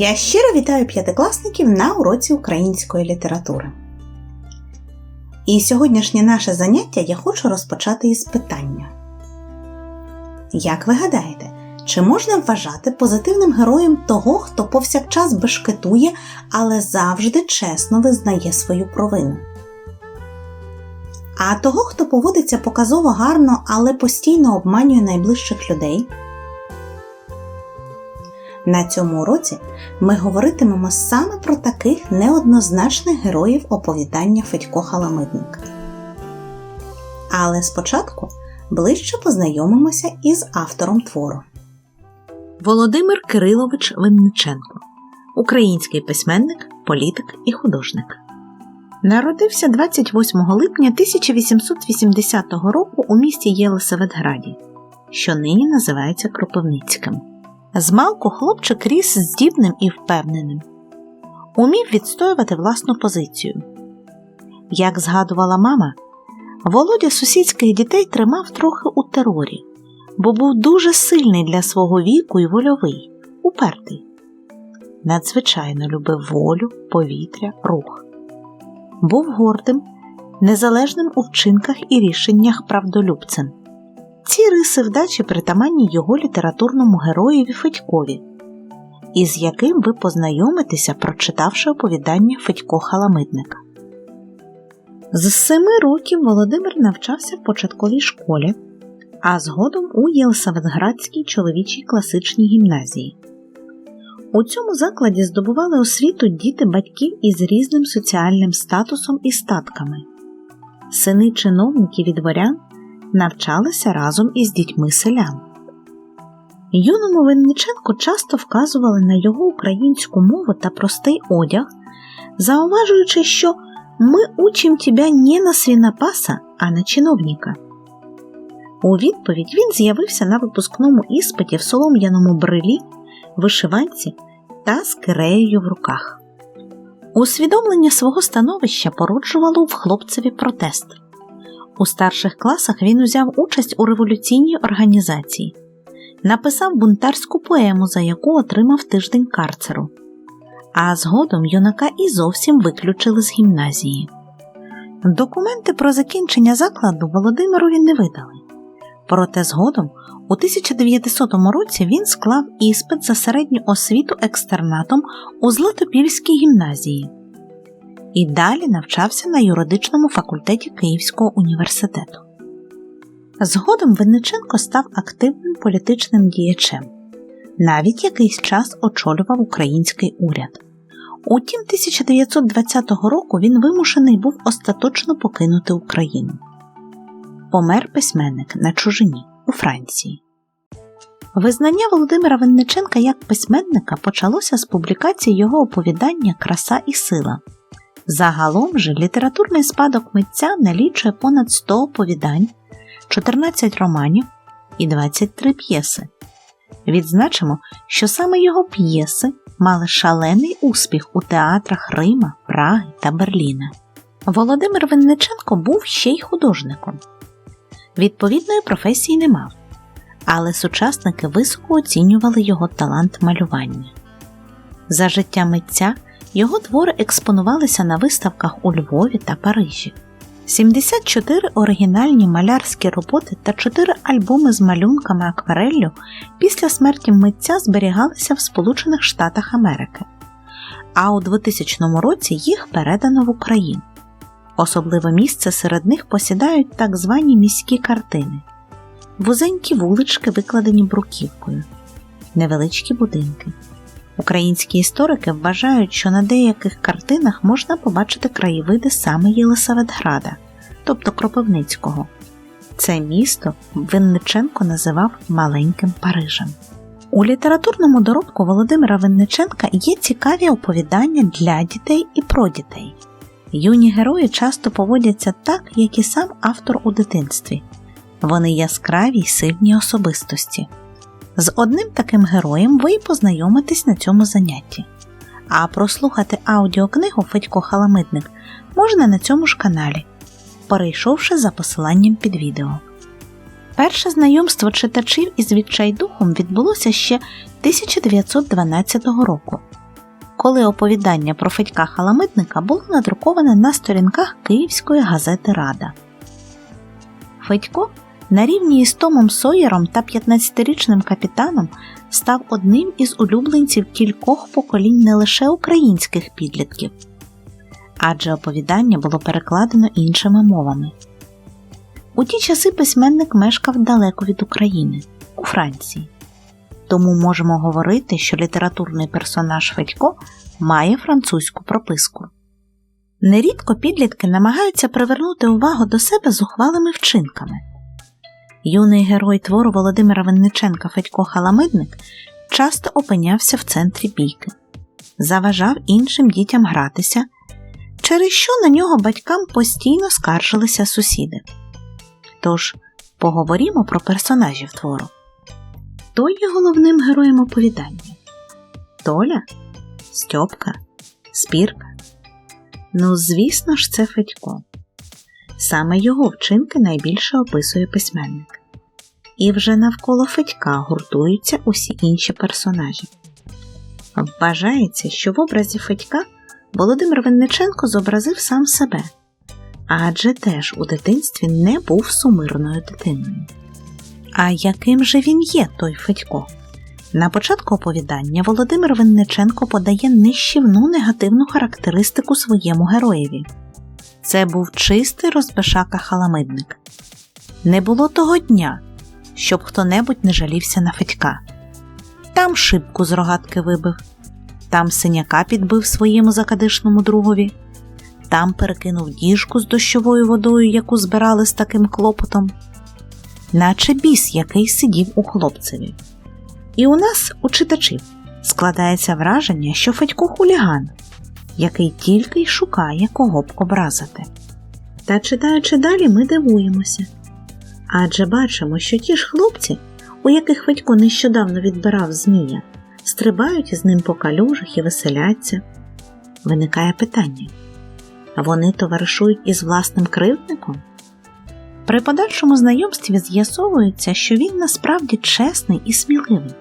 Я щиро вітаю п'ятикласників на уроці української літератури. І сьогоднішнє наше заняття я хочу розпочати із питання. Як ви гадаєте, чи можна вважати позитивним героєм того, хто повсякчас бешкетує, але завжди чесно визнає свою провину? А того, хто поводиться показово гарно, але постійно обманює найближчих людей? На цьому уроці ми говоритимемо саме про таких неоднозначних героїв оповідання Федько Халамидника. Але спочатку ближче познайомимося із автором твору. Володимир Кирилович Винниченко, український письменник, політик і художник. Народився 28 липня 1880 року у місті Єлисаветграді, що нині називається Кропивницьким. Змалку хлопчик ріс здібним і впевненим, умів відстоювати власну позицію. Як згадувала мама, Володя сусідських дітей тримав трохи у терорі, бо був дуже сильний для свого віку і вольовий, упертий. Надзвичайно любив волю, повітря, рух. Був гордим, незалежним у вчинках і рішеннях правдолюбцем. Ці риси вдачі притаманні його літературному героєві Федькові, із яким ви познайомитеся, прочитавши оповідання Федько Халамидника. З семи років Володимир навчався в початковій школі, а згодом у Єлисаветградській чоловічій класичній гімназії. У цьому закладі здобували освіту діти батьків із різним соціальним статусом і статками. Сини чиновників і дворян навчалися разом із дітьми селян. Юному Винниченку часто вказували на його українську мову та простий одяг, зауважуючи, що ми учим тебе не на свинопаса, а на чиновника. У відповідь він з'явився на випускному іспиті в солом'яному брилі, вишиванці та з киреєю в руках. Усвідомлення свого становища породжувало в хлопцеві протест. У старших класах він узяв участь у революційній організації, написав бунтарську поему, за яку отримав тиждень карцеру, а згодом юнака і зовсім виключили з гімназії. Документи про закінчення закладу Володимирові не видали. Проте згодом у 1900 році він склав іспит за середню освіту екстернатом у Златопільській гімназії і далі навчався на юридичному факультеті Київського університету. Згодом Винниченко став активним політичним діячем, навіть якийсь час очолював український уряд. Утім, 1920 року він вимушений був остаточно покинути Україну. Помер письменник на чужині у Франції. Визнання Володимира Винниченка як письменника почалося з публікації його оповідання Краса і сила. Загалом же літературний спадок митця налічує понад 100 оповідань, 14 романів і 23 п'єси. Відзначимо, що саме його п'єси мали шалений успіх у театрах Рима, Праги та Берліна. Володимир Винниченко був ще й художником. Відповідної професії не мав, але сучасники високо оцінювали його талант малювання. За життя митця його твори експонувалися на виставках у Львові та Парижі. 74 оригінальні малярські роботи та 4 альбоми з малюнками аквареллю після смерті митця зберігалися в Сполучених Штатах Америки, а у 2000 році їх передано в Україну. Особливе місце серед них посідають так звані міські картини, вузенькі вулички, викладені бруківкою, невеличкі будинки. Українські історики вважають, що на деяких картинах можна побачити краєвиди саме Єлисаветграда, тобто Кропивницького. Це місто Винниченко називав маленьким Парижем. У літературному доробку Володимира Винниченка є цікаві оповідання для дітей і про дітей. Юні герої часто поводяться так, як і сам автор у дитинстві. Вони яскраві й сильні особистості. З одним таким героєм ви й познайомитесь на цьому занятті. А прослухати аудіокнигу Федько Халамидник можна на цьому ж каналі, перейшовши за посиланням під відео. Перше знайомство читачів із відчайдухом відбулося ще 1912 року, коли оповідання про Федька Халамидника було надруковане на сторінках Київської газети Рада. Федько на рівні із Томом Сойером та 15-річним капітаном став одним із улюбленців кількох поколінь не лише українських підлітків, адже оповідання було перекладено іншими мовами. У ті часи письменник мешкав далеко від України, у Франції. Тому можемо говорити, що літературний персонаж Федько має французьку прописку. Нерідко підлітки намагаються привернути увагу до себе зухвалими вчинками. Юний герой твору Володимира Винниченка Федько Халамидник часто опинявся в центрі бійки, заважав іншим дітям гратися, через що на нього батькам постійно скаржилися сусіди. Тож поговоримо про персонажів твору. Хто є головним героєм оповідання? Толя? Стьопка? Спірка? Ну, звісно ж, це Федько. Саме його вчинки найбільше описує письменник. І вже навколо Федька гуртуються усі інші персонажі. Вважається, що в образі Федька Володимир Винниченко зобразив сам себе, адже теж у дитинстві не був сумирною дитиною. А яким же він є, той Федько? На початку оповідання Володимир Винниченко подає нищівну негативну характеристику своєму героєві. Це був чистий розбешака халамидник. Не було того дня, щоб хто-небудь не жалівся на Федька. Там шибку з рогатки вибив, там синяка підбив своєму закадишному другові, там перекинув діжку з дощовою водою, яку збирали з таким клопотом, наче біс, який сидів у хлопцеві. І у нас, у читачів, складається враження, що Федько хуліган, який тільки й шукає кого б образити. Та читаючи далі, ми дивуємося. Адже бачимо, що ті ж хлопці, у яких Федько нещодавно відбирав Змія, стрибають із ним по калюжах і веселяться. Виникає питання вони товаришують із власним кривдником? При подальшому знайомстві з'ясовується, що він насправді чесний і сміливий,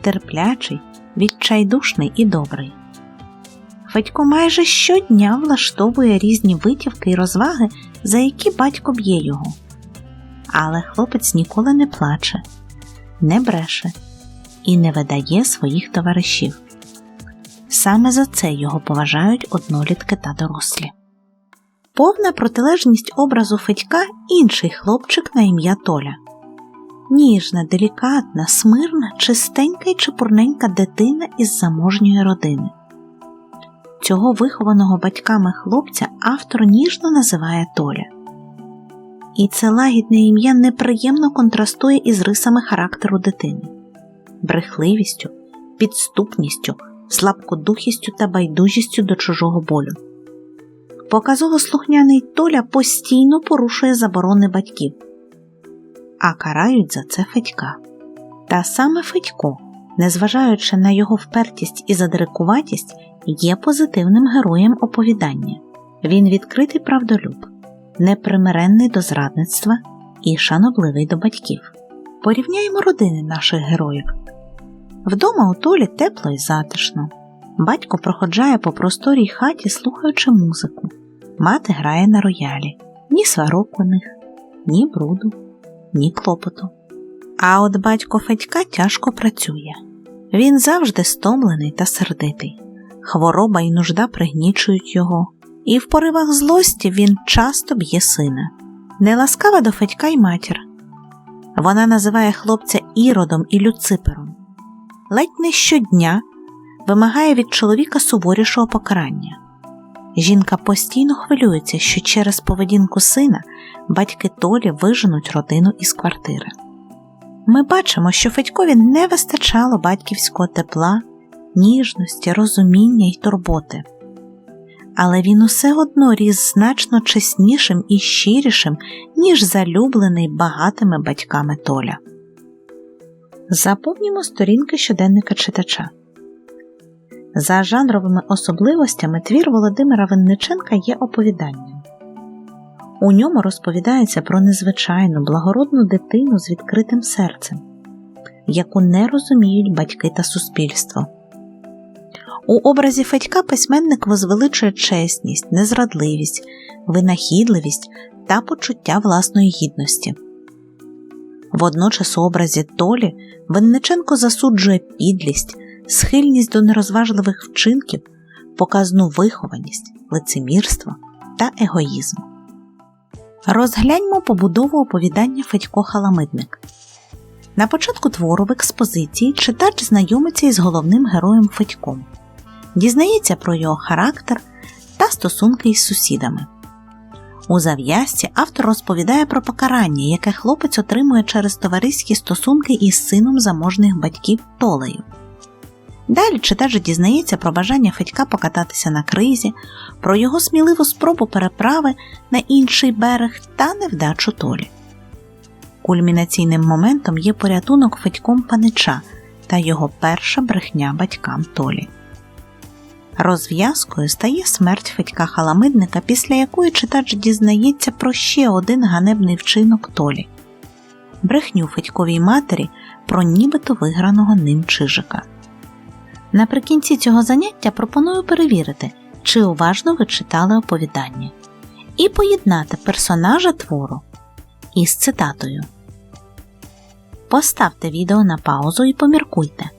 терплячий, відчайдушний і добрий. Федько майже щодня влаштовує різні витівки і розваги, за які батько б'є його. Але хлопець ніколи не плаче, не бреше і не видає своїх товаришів. Саме за це його поважають однолітки та дорослі. Повна протилежність образу Федька інший хлопчик на ім'я Толя. Ніжна, делікатна, смирна, чистенька й чепурненька дитина із заможньої родини. Цього вихованого батьками хлопця автор ніжно називає Толя. І це лагідне ім'я неприємно контрастує із рисами характеру дитини, брехливістю, підступністю, слабкодухістю та байдужістю до чужого болю. Показово слухняний Толя постійно порушує заборони батьків, а карають за це Федька. Та саме Федько, незважаючи на його впертість і задрикуватість, є позитивним героєм оповідання. Він відкритий правдолюб, непримиренний до зрадництва і шанобливий до батьків. Порівняємо родини наших героїв. Вдома у Толі тепло і затишно. Батько проходжає по просторій хаті, слухаючи музику. Мати грає на роялі. Ні сварок у них, ні бруду, ні клопоту. А от батько Федька тяжко працює. Він завжди стомлений та сердитий. Хвороба і нужда пригнічують його, і в поривах злості він часто б'є сина. Неласкава до Федька й матір. Вона називає хлопця іродом і люципером. Ледь не щодня вимагає від чоловіка суворішого покарання. Жінка постійно хвилюється, що через поведінку сина батьки Толі виженуть родину із квартири. Ми бачимо, що Федькові не вистачало батьківського тепла, ніжності, розуміння й турботи. Але він усе одно ріс значно чеснішим і щирішим, ніж залюблений багатими батьками Толя. Заповнімо сторінки щоденника читача. За жанровими особливостями твір Володимира Винниченка є оповіданням. У ньому розповідається про незвичайну благородну дитину з відкритим серцем, яку не розуміють батьки та суспільство. У образі Федька письменник возвеличує чесність, незрадливість, винахідливість та почуття власної гідності. Водночас у образі Толі Винниченко засуджує підлість, схильність до нерозважливих вчинків, показну вихованість, лицемірство та егоїзм. Розгляньмо побудову оповідання Федько Халамидник. На початку твору в експозиції читач знайомиться із головним героєм Федьком, дізнається про його характер та стосунки із сусідами. У зав'язці автор розповідає про покарання, яке хлопець отримує через товариські стосунки із сином заможних батьків Толею. Далі читач дізнається про бажання Федька покататися на кризі, про його сміливу спробу переправи на інший берег та невдачу Толі. Кульмінаційним моментом є порятунок Федьком панича та його перша брехня батькам Толі. Розв'язкою стає смерть Федька Халамидника, після якої читач дізнається про ще один ганебний вчинок Толі брехню Федьковій матері про нібито виграного ним чижика. Наприкінці цього заняття пропоную перевірити, чи уважно ви читали оповідання, і поєднати персонажа твору із цитатою. Поставте відео на паузу і поміркуйте,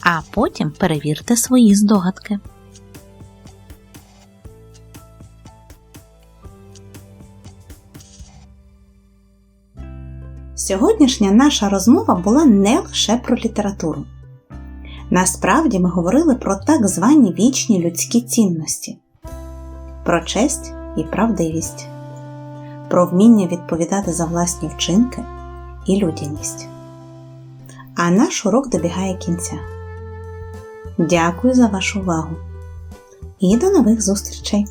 а потім перевірте свої здогадки. Сьогоднішня наша розмова була не лише про літературу. Насправді ми говорили про так звані вічні людські цінності, про честь і правдивість, про вміння відповідати за власні вчинки і людяність. А наш урок добігає кінця. Дякую за вашу увагу і до нових зустрічей!